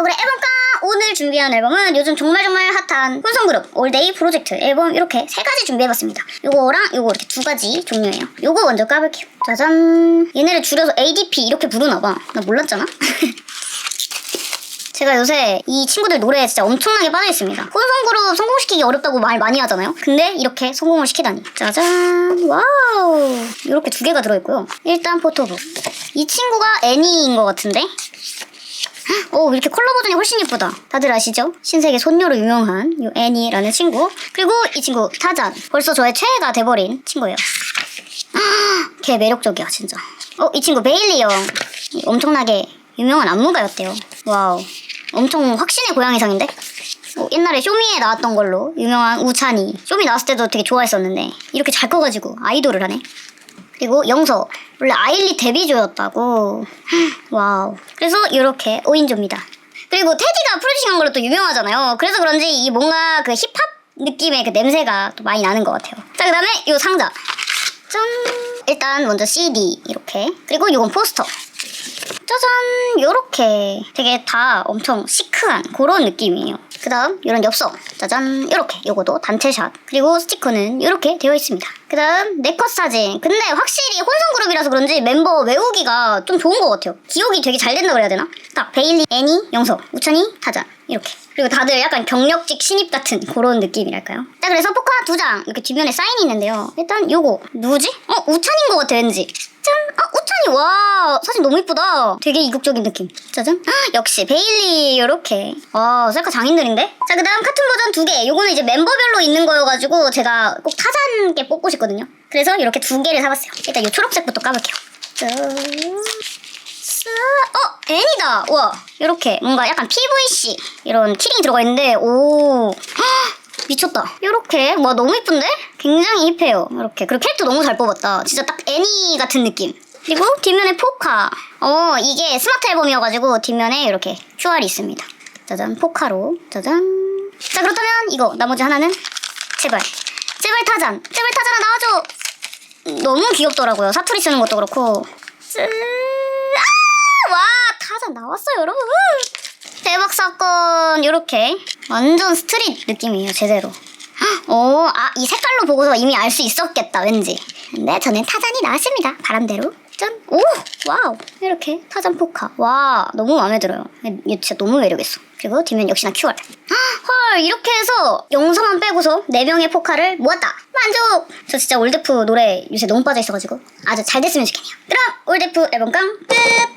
어 그래 앨범깡 오늘 준비한 앨범은 요즘 정말 정말 핫한 혼성그룹 올데이 프로젝트 앨범 이렇게 세 가지 준비해봤습니다 요거랑 요거 이렇게 두 가지 종류예요 요거 먼저 까볼게요 짜잔 얘네를 줄여서 ADP 이렇게 부르나봐 나 몰랐잖아 제가 요새 이 친구들 노래에 진짜 엄청나게 빠져있습니다. 혼성그룹 성공시키기 어렵다고 말 많이 하잖아요. 근데 이렇게 성공을 시키다니. 짜잔. 와우. 이렇게 두 개가 들어있고요. 일단 포토북. 이 친구가 애니인 것 같은데? 오 이렇게 컬러 버전이 훨씬 예쁘다. 다들 아시죠? 신세계 손녀로 유명한 이 애니라는 친구. 그리고 이 친구 타잔. 벌써 저의 최애가 돼버린 친구예요. 걔 매력적이야 진짜. 어이 친구 베일리 형. 이 엄청나게 유명한 안무가였대요. 와우. 엄청 확신의 고양이상인데? 어, 옛날에 쇼미에 나왔던 걸로 유명한 우찬이. 쇼미 나왔을 때도 되게 좋아했었는데 이렇게 잘 커가지고 아이돌을 하네. 그리고 영서 원래 아일리 데뷔조였다고. 와우. 그래서 이렇게 5인조입니다. 그리고 테디가 프로듀싱한 걸로 또 유명하잖아요. 그래서 그런지 이 뭔가 그 힙합 느낌의 그 냄새가 또 많이 나는 것 같아요. 자 그 다음에 이 상자. 짠. 일단 먼저 CD 이렇게. 그리고 이건 포스터. 짜잔. 요렇게 되게 다 엄청 시크한 그런 느낌이에요 그 다음 이런 엽서 짜잔. 요렇게. 요거도 단체샷. 그리고 스티커는 요렇게 되어 있습니다. 그 다음 네컷 사진. 근데 확실히 혼성 그룹이라서 그런지 멤버 외우기가 좀 좋은 것 같아요. 기억이 되게 잘 된다 그래야 되나? 딱 베일리, 애니, 영서, 우찬이, 타잔. 이렇게. 그리고 다들 약간 경력직 신입 같은 그런 느낌이랄까요? 자 그래서 포카 두 장 이렇게 뒷면에 사인이 있는데요. 일단 요거. 누구지? 어 우찬인 것 같아 왠지. 짠! 아 우찬이 와 사진 너무 이쁘다. 되게 이국적인 느낌. 짜잔. 헉, 역시 베일리 요렇게. 와 셀카 장인들인데? 자 그 다음 카툰 버전 두 개. 요거는 이제 멤버별로 있는 거여가지고 제가 꼭 타잔께 뽑고 싶거든요. 그래서 이렇게 두 개를 사봤어요. 일단 요 초록색부터 까볼게요. 어 애니다. 와 이렇게. 뭔가 약간 PVC 이런 키링이 들어가 있는데 오. 헉, 미쳤다. 이렇게. 와 너무 이쁜데? 굉장히 힙해요. 이렇게. 그리고 캐릭터 너무 잘 뽑았다. 진짜 딱 애니 같은 느낌 그리고 뒷면에 포카. 어 이게 스마트 앨범이어가지고 뒷면에 이렇게 QR이 있습니다. 짜잔 포카로. 짜잔. 자 그렇다면 이거 나머지 하나는 제발. 제발 타잔. 제발 타잔아 나와줘. 너무 귀엽더라고요. 사투리 쓰는 것도 그렇고. 쓰... 아! 와 타잔 나왔어요 여러분. 대박 사건. 요렇게. 완전 스트릿 느낌이에요 제대로. 오, 아, 이 색깔로 보고서 이미 알 수 있었겠다, 왠지. 근데 저는 타잔이 나왔습니다. 바람대로. 짠. 오, 와우. 이렇게 타잔 포카. 와, 너무 마음에 들어요. 이거 진짜 너무 매력있어. 그리고 뒷면 역시나 QR. 헐, 이렇게 해서 영서만 빼고서 4명의 포카를 모았다. 만족! 저 진짜 올드프 노래 요새 너무 빠져있어가지고 아주 잘 됐으면 좋겠네요. 그럼 올드프 앨범 깡 끝!